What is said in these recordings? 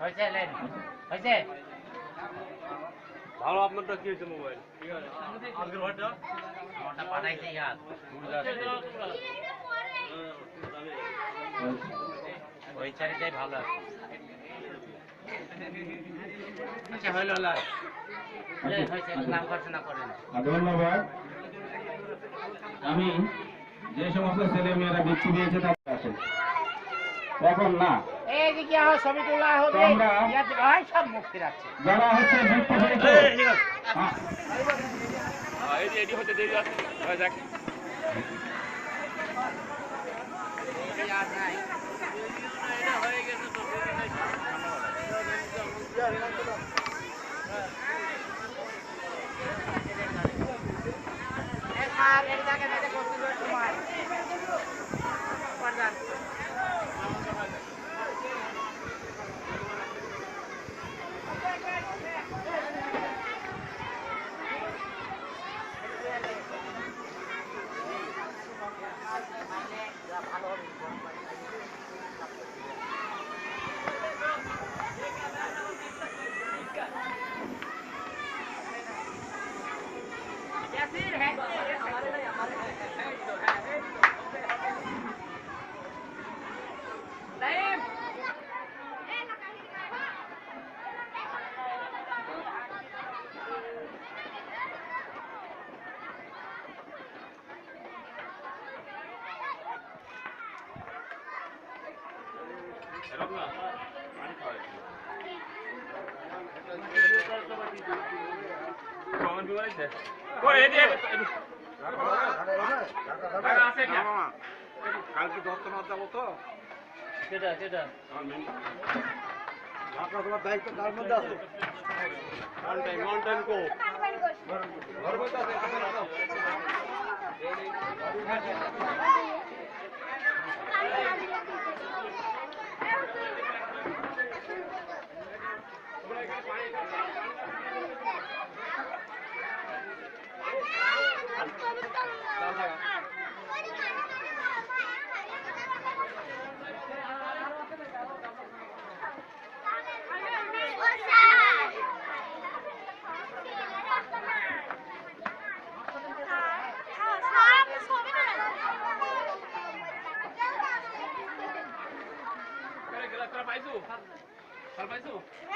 হয়েছে লেন। হয়েছে? ভালো আপনারটা কি হয়েছে মোবাইল? আজকের ভাইটা আমারটা পাঠাইছে ইয়ার। ওই চারিটাই ভালো। আছে আচ্ছা হইল লাল ধন্যবাদ। আমি যে সমস্ত ছেলে মেয়েরা বৃত্তি পেয়েছে তাদের আসে এখন না। এইদিকে আহ ছবি তোলা হবে ইয়াতে সব মুক্তি রাখছে। যারা হচ্ছে বৃত্তি পেয়েছে। হ্যাঁ, এটি এটি হতে দেরি আছে। হয়ে যাক এই জায়গায় কালকে দশটা মাস যাব তো সেটা সেটা ঢাকা তোমার দায়িত্ব তার মধ্যে আছে কো ঘর বসে আছে Fala mais um. Fala mais um.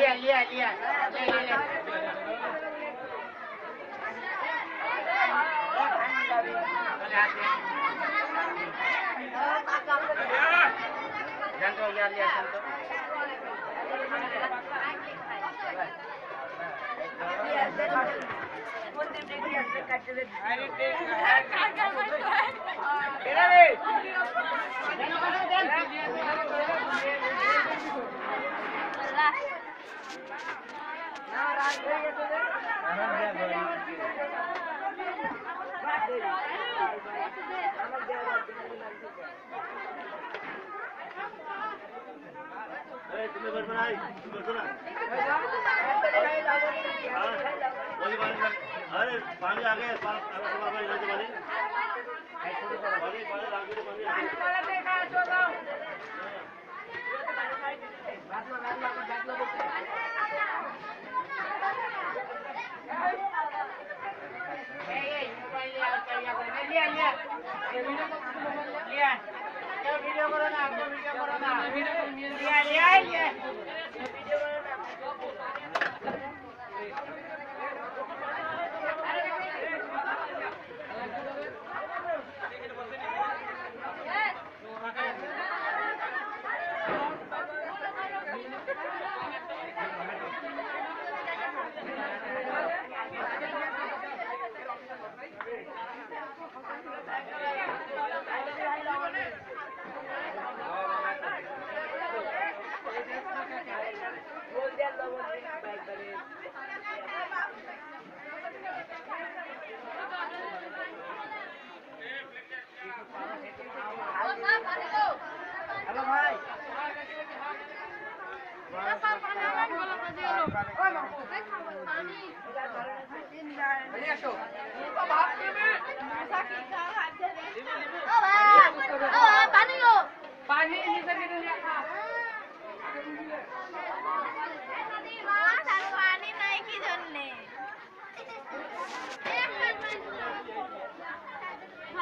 Yeah, yeah, yeah. Lihat santo এই তুমি করবে না তুমি করছ না ওই পানি વીડિયો કરો ને આખો વીડિયો કરો ને વીડિયો લે લે